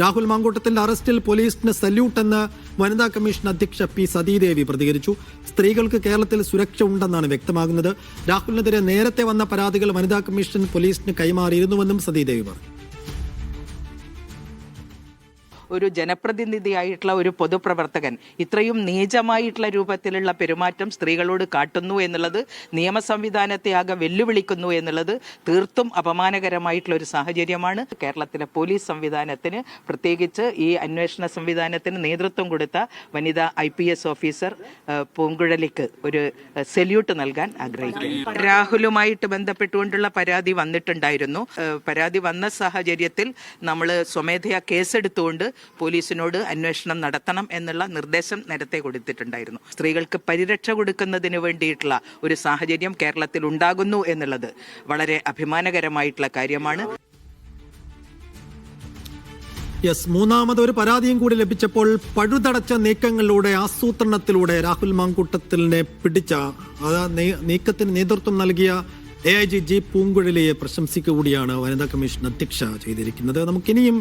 രാഹുൽ മാങ്കൂട്ടത്തിന്റെ അറസ്റ്റിൽ പോലീസിന് സല്യൂട്ട് എന്ന് വനിതാ കമ്മീഷൻ അധ്യക്ഷ പി സതീദേവി പ്രതികരിച്ചു. സ്ത്രീകൾക്ക് കേരളത്തിൽ സുരക്ഷ ഉണ്ടെന്നാണ് വ്യക്തമാകുന്നത്. രാഹുലിനെതിരെ നേരത്തെ വന്ന പരാതികൾ വനിതാ കമ്മീഷൻ പോലീസിന് കൈമാറിയിരുന്നുവെന്നും സതീദേവി പറഞ്ഞു. ഒരു ജനപ്രതിനിധിയായിട്ടുള്ള ഒരു പൊതുപ്രവർത്തകൻ ഇത്രയും നീചമായിട്ടുള്ള രൂപത്തിലുള്ള പെരുമാറ്റം സ്ത്രീകളോട് കാട്ടുന്നു എന്നുള്ളത് നിയമ സംവിധാനത്തെ ആകെ വെല്ലുവിളിക്കുന്നു എന്നുള്ളത് തീർത്തും അപമാനകരമായിട്ടുള്ള ഒരു സാഹചര്യമാണ്. കേരളത്തിലെ പോലീസ് സംവിധാനത്തിന് പ്രത്യേകിച്ച് ഈ അന്വേഷണ സംവിധാനത്തിന് നേതൃത്വം കൊടുത്ത വനിതാ ഐ പി എസ് ഓഫീസർ പൂങ്കുഴലിക്ക് ഒരു സെല്യൂട്ട് നൽകാൻ ആഗ്രഹിക്കുന്നു. രാഹുലുമായിട്ട് ബന്ധപ്പെട്ടുകൊണ്ടുള്ള പരാതി വന്നിട്ടുണ്ടായിരുന്നു. പരാതി വന്ന സാഹചര്യത്തിൽ നമ്മൾ സ്വമേധയാ കേസെടുത്തുകൊണ്ട് പോലീസിനോട് അന്വേഷണം നടത്തണം എന്നുള്ള നിർദ്ദേശം നേരത്തെ കൊടുത്തിട്ടുണ്ടായിരുന്നു. സ്ത്രീകൾക്ക് പരിരക്ഷ കൊടുക്കുന്നതിന് വേണ്ടിയിട്ടുള്ള ഒരു സാഹചര്യം കേരളത്തിൽ ഉണ്ടാകുന്നു എന്നുള്ളത് വളരെ അഭിമാനകരമായിട്ടുള്ള കാര്യമാണ്. യെസ് മൂന്നാമത് ഒരു പരാതിയും കൂടി ലഭിച്ചപ്പോൾ പഴുതടച്ച നീക്കങ്ങളിലൂടെ ആസൂത്രണത്തിലൂടെ രാഹുൽ മാങ്കൂട്ടത്തിലിനെ പിടിച്ച അത് നീക്കത്തിന് നേതൃത്വം നൽകിയ എ ഐ ജി ജി പൂങ്കുഴലിയെ പ്രശംസിക്കുക കൂടിയാണ് വനിതാ കമ്മീഷൻ അധ്യക്ഷ ചെയ്തിരിക്കുന്നത്. നമുക്കിനിയും